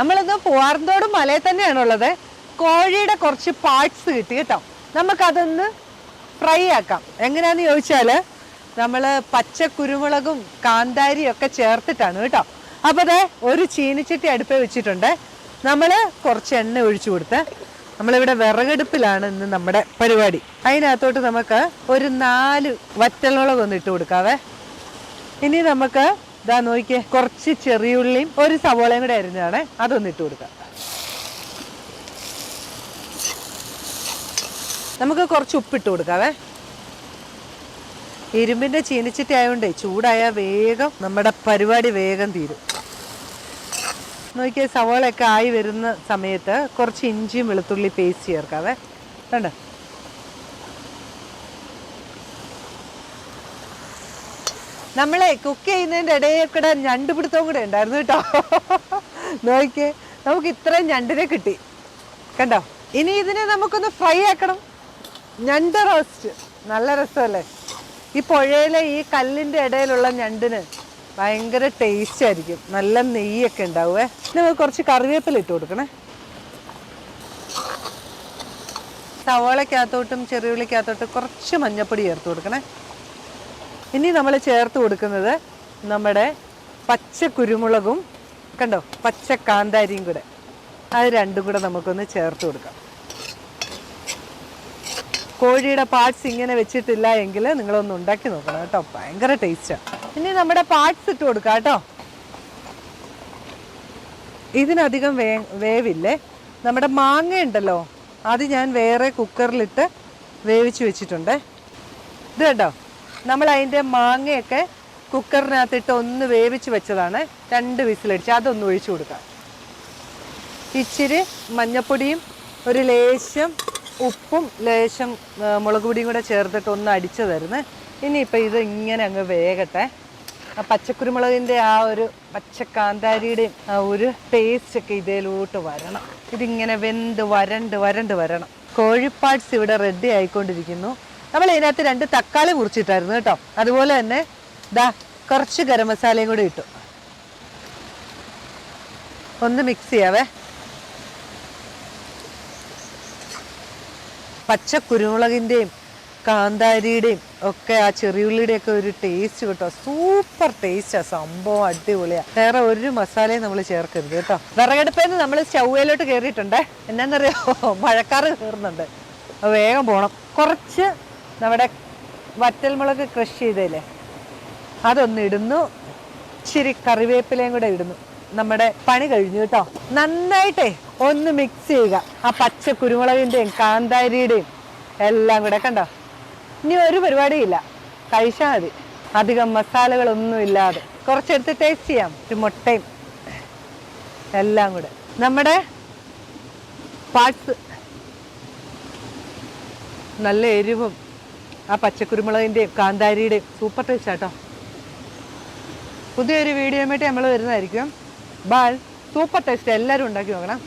നമ്മളിന്ന് പൂവാർന്തോട് മലയിൽ തന്നെയാണുള്ളത്. കോഴിയുടെ കുറച്ച് പാർട്സ് കിട്ടി കേട്ടോ. നമുക്കതൊന്ന് ഫ്രൈ ആക്കാം. എങ്ങനെയാന്ന് ചോദിച്ചാൽ നമ്മൾ പച്ച കുരുമുളകും കാന്താരിയും ഒക്കെ ചേർത്തിട്ടാണ് കേട്ടോ. അപ്പോൾ അതെ ഒരു ചീനിച്ചട്ടി അടുപ്പ് വെച്ചിട്ടുണ്ട്. നമ്മൾ കുറച്ച് എണ്ണ ഒഴിച്ചു കൊടുത്ത് നമ്മളിവിടെ വിറകടുപ്പിലാണ് ഇന്ന് നമ്മുടെ പരിപാടി. അതിനകത്തോട്ട് നമുക്ക് ഒരു നാല് വറ്റൽമുളക് ഒന്ന് ഇട്ട് കൊടുക്കാവേ. ഇനി നമുക്ക് ഇതാ നോക്കിയേ കുറച്ച് ചെറിയുള്ളിയും ഒരു സവോളയും കൂടെ അരിഞ്ഞതാണ്. അതൊന്ന് ഇട്ട് കൊടുക്കാം. നമുക്ക് കുറച്ച് ഉപ്പിട്ട് കൊടുക്കാവേ. ഇരുമ്പിന്റെ ചീനിച്ചിട്ട് ആയതുകൊണ്ടേ ചൂടായ വേഗം നമ്മുടെ പരിപാടി വേഗം തീരും. നോക്കിയാൽ സവോളയൊക്കെ ആയി വരുന്ന സമയത്ത് കുറച്ച് ഇഞ്ചിയും വെളുത്തുള്ളി പേസ്റ്റ് ചേർക്കാവേ. കണ്ട? നമ്മളെ കുക്ക് ചെയ്യുന്നതിന്റെ ഇടയിൽ കൂടെ ഞണ്ട് പിടുത്തവും കൂടെ ഉണ്ടായിരുന്നു കേട്ടോ. നോക്കിയേ നമുക്ക് ഇത്രയും ഞണ്ടിനെ കിട്ടി. കണ്ടോ? ഇനി ഇതിനെ നമുക്കൊന്ന് ഫ്രൈ ആക്കണം. ഞണ്ട് റോസ്റ്റ് നല്ല രസമല്ലേ? ഈ പുഴയിലെ ഈ കല്ലിന്റെ ഇടയിലുള്ള ഞണ്ടിന് ഭയങ്കര ടേസ്റ്റ് ആയിരിക്കും. നല്ല നെയ്യൊക്കെ ഉണ്ടാവുമേ നമുക്ക് കുറച്ച് കറിവേപ്പില ഇട്ട് കൊടുക്കണേ. സവാളക്കകത്തോട്ടും ചെറിയുള്ളിക്കകത്തോട്ടും കുറച്ച് മഞ്ഞപ്പൊടി ചേർത്ത് കൊടുക്കണേ. ഇനി നമ്മൾ ചേർത്ത് കൊടുക്കുന്നത് നമ്മുടെ പച്ച കുരുമുളകും കണ്ടോ? പച്ച കാന്താരിയും കൂടെ. അത് രണ്ടും കൂടെ നമുക്കൊന്ന് ചേർത്ത് കൊടുക്കാം. കോഴിയുടെ പാർട്സ് ഇങ്ങനെ വെച്ചിട്ടില്ല എങ്കിൽ നിങ്ങളൊന്ന് ഉണ്ടാക്കി നോക്കണം കേട്ടോ. ഭയങ്കര ടേസ്റ്റാണ് ഇനി നമ്മുടെ പാർട്സ് ഇട്ട് കൊടുക്കാം കേട്ടോ. ഇതിനധികം വേ വേവില്ലേ? നമ്മുടെ മാങ്ങ ഉണ്ടല്ലോ അത് ഞാൻ വേറെ കുക്കറിലിട്ട് വേവിച്ച് വെച്ചിട്ടുണ്ട്. ഇത് കേട്ടോ നമ്മൾ അതിന്റെ മാങ്ങയൊക്കെ കുക്കറിനകത്തിട്ട് ഒന്ന് വേവിച്ച് വെച്ചതാണ്. രണ്ട് വിസിലടിച്ച് അതൊന്ന് ഒഴിച്ചു കൊടുക്കാം ഇച്ചിരി മഞ്ഞപ്പൊടിയും ഒരു ലേശം ഉപ്പും ലേശം മുളക് പൊടിയും കൂടെ ചേർത്തിട്ട് ഒന്ന് അടിച്ചു തരുന്നത് ഇനിയിപ്പോൾ ഇത് ഇങ്ങനെ അങ്ങ് വേകട്ടെ. ആ പച്ചക്കുരുമുളകിന്റെ ആ ഒരു പച്ചക്കാന്താരിയുടെയും ആ ഒരു ടേസ്റ്റ് ഒക്കെ ഇതിലോട്ട് വരണം. ഇതിങ്ങനെ വെന്ത് വരണ്ട് വരണ്ട് വരണം. കോഴിപ്പാട്സ് ഇവിടെ റെഡി ആയിക്കൊണ്ടിരിക്കുന്നു. നമ്മൾ ഇതിനകത്ത് രണ്ട് തക്കാളി മുറിച്ചിട്ടായിരുന്നു കേട്ടോ. അതുപോലെ തന്നെ ദാ കുറച്ച് ഗരം മസാലയും കൂടി ഇട്ടു. ഒന്ന് മിക്സ് ചെയ്യാവേ. പച്ച കുരുമുളകിന്റെയും കാന്താരിയുടെയും ഒക്കെ ആ ചെറിയുള്ളിയുടെയും ഒക്കെ ഒരു ടേസ്റ്റ് കേട്ടോ. സൂപ്പർ ടേസ്റ്റാ സംഭവം അടിപൊളിയാ. വേറെ ഒരു മസാലയും നമ്മൾ ചേർക്കരുത് കേട്ടോ. വിറകടുപ്പേന്ന് നമ്മൾ സ്റ്റൗവിലോട്ട് കയറിയിട്ടുണ്ട് എന്നാന്നറിയോ? മഴക്കാറ് കയറുന്നുണ്ട്. വേഗം പോകണം കുറച്ച് നമ്മുടെ വറ്റൽമുളക് ക്രഷ് ചെയ്തല്ലേ അതൊന്ന് ഇടുന്നു. ഇച്ചിരി കറിവേപ്പിലയും കൂടെ ഇടുന്നു. നമ്മുടെ പണി കഴിഞ്ഞു കേട്ടോ. നന്നായിട്ടേ ഒന്ന് മിക്സ് ചെയ്യുക. ആ പച്ച കുരുമുളകിന്റെയും കാന്താരിയുടെയും എല്ലാം കൂടെ കണ്ടോ? ഇനി ഒരു പരിപാടിയില്ല. കഴിച്ചാൽ മതി. അധികം മസാലകളൊന്നും ഇല്ലാതെ. കുറച്ചെടുത്ത് ടേസ്റ്റ് ചെയ്യാം. ഒരു മുട്ടയും എല്ലാം കൂടെ. നമ്മുടെ പാർട്സ് നല്ല എരിവും ആ പച്ചക്കുരുമുളകിന്റെയും കാന്താരിയുടെയും സൂപ്പർ ടേസ്റ്റ് ആട്ടോ. പുതിയൊരു വീഡിയോ ആയിട്ട് നമ്മൾ വരുന്നതായിരിക്കും. ബാൽ സൂപ്പർ ടേസ്റ്റ് എല്ലാവരും ഉണ്ടാക്കി നോക്കണം.